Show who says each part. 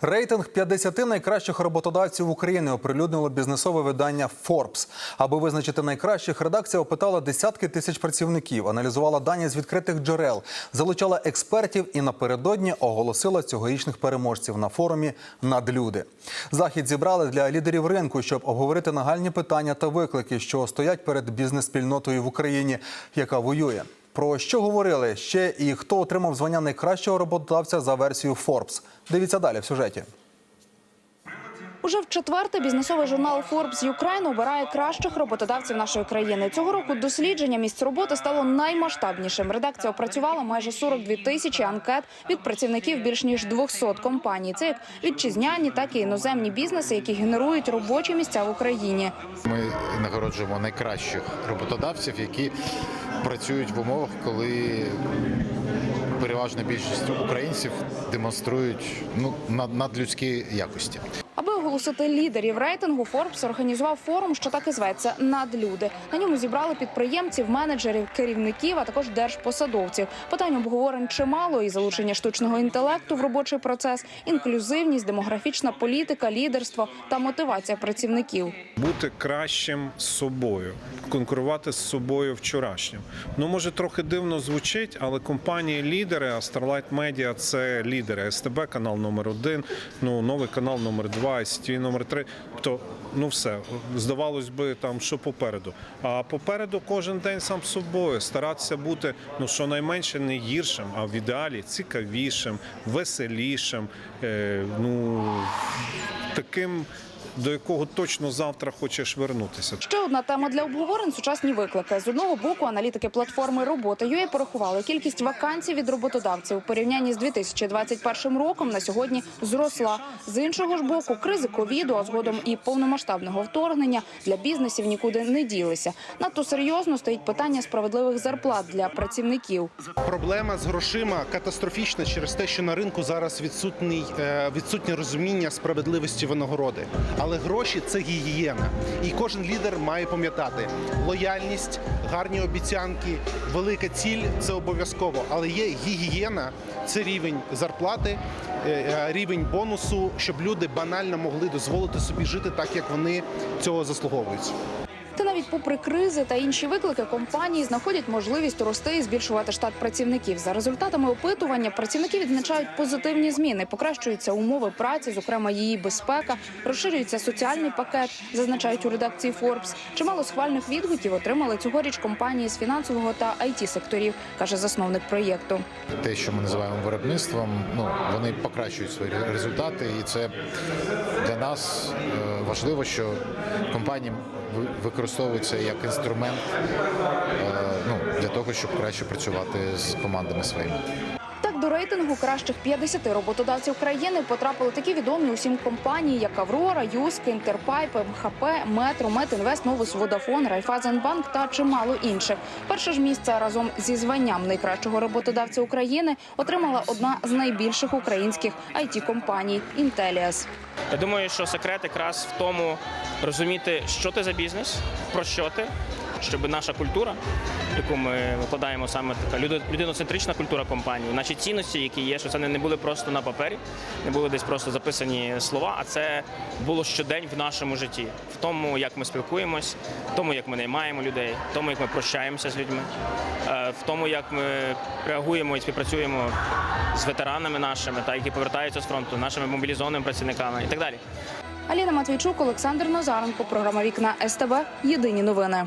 Speaker 1: Рейтинг 50 найкращих роботодавців України оприлюднило бізнесове видання Forbes. Аби визначити найкращих, редакція опитала десятки тисяч працівників, аналізувала дані з відкритих джерел, залучала експертів і напередодні оголосила цьогорічних переможців на форумі Надлюди. Захід зібрали для лідерів ринку, щоб обговорити нагальні питання та виклики, що стоять перед бізнес-спільнотою в Україні, яка воює. Про що говорили ще і хто отримав звання найкращого роботодавця за версією Forbes. Дивіться далі в сюжеті.
Speaker 2: Уже в четверте бізнесовий журнал Forbes Ukraine обирає кращих роботодавців нашої країни. Цього року дослідження місць роботи стало наймасштабнішим. Редакція опрацювала майже 42 тисячі анкет від працівників більш ніж 200 компаній. Це як вітчизняні, так і іноземні бізнеси, які генерують робочі місця в Україні.
Speaker 3: Ми нагороджуємо найкращих роботодавців, які працюють в умовах, коли переважна більшість українців демонструють ну над- надлюдські якості.
Speaker 2: Аби лідерів рейтингу, Forbes організував форум, що так і зветься «Надлюди». На ньому зібрали підприємців, менеджерів, керівників, а також держпосадовців. Питань обговорень чимало і залучення штучного інтелекту в робочий процес, інклюзивність, демографічна політика, лідерство та мотивація працівників.
Speaker 4: бути кращим з собою, конкурувати з собою вчорашнім. Ну може трохи дивно звучить, але компанії лідери, а Starlight Media – це лідери. СТБ канал номер один, ну новий канал номер два, ICTV номер три. То ну все здавалось би, там що попереду. А попереду кожен день сам собою старатися бути ну щонайменше не гіршим, а в ідеалі цікавішим, веселішим. Е, ну таким. До якого точно завтра хочеш вернутися.
Speaker 2: Ще одна тема для обговорень сучасні виклики. З одного боку, аналітики платформи робота UA порахували кількість вакансій від роботодавців у порівнянні з 2021 роком на сьогодні зросла. З іншого ж боку, кризи ковіду, а згодом і повномасштабного вторгнення для бізнесів нікуди не ділися. Надто серйозно стоїть питання справедливих зарплат для працівників.
Speaker 5: Проблема з грошима катастрофічна через те, що на ринку зараз відсутній е, відсутнє розуміння справедливості винагороди. Але гроші це гігієна, і кожен лідер має пам'ятати лояльність, гарні обіцянки, велика ціль це обов'язково. Але є гігієна, це рівень зарплати, е, е, рівень бонусу, щоб люди банально могли дозволити собі жити так, як вони цього заслуговують.
Speaker 2: Та навіть попри кризи та інші виклики, компанії знаходять можливість рости і збільшувати штат працівників. За результатами опитування працівники відзначають позитивні зміни, покращуються умови праці, зокрема її безпека, розширюється соціальний пакет, зазначають у редакції Forbes. Чимало схвальних відгуків отримали цьогоріч компанії з фінансового та it секторів, каже засновник проєкту.
Speaker 3: Те, що ми називаємо виробництвом, ну вони покращують свої результати, і це для нас е, важливо, що компанії ви- використовуються як інструмент е, ну, для того, щоб краще працювати з командами своїми.
Speaker 2: До рейтингу кращих 50 роботодавців країни потрапили такі відомі усім компанії, як Аврора, Юск, Інтерпайп, МХП, Метро, Метінвест, Новус, Водафон, Райфазенбанк та чимало інших. Перше ж місце разом зі званням найкращого роботодавця України отримала одна з найбільших українських it компаній Інтеліас.
Speaker 6: Я думаю, що секрет якраз в тому розуміти, що ти за бізнес, про що ти, щоб наша культура, яку ми викладаємо саме така люд- людиноцентрична культура компанії, наші цінності, які є, що це не не були просто на папері, не були десь просто записані слова, а це було щодень в нашому житті, в тому, як ми спілкуємось, в тому, як ми наймаємо людей, в тому, як ми прощаємося з людьми, е, в тому, як ми реагуємо і співпрацюємо з ветеранами нашими, та які повертаються з фронту, нашими мобілізованими працівниками і так далі.
Speaker 2: Аліна Матвійчук, Олександр Назаренко. Програма Вікна СТБ. Єдині новини.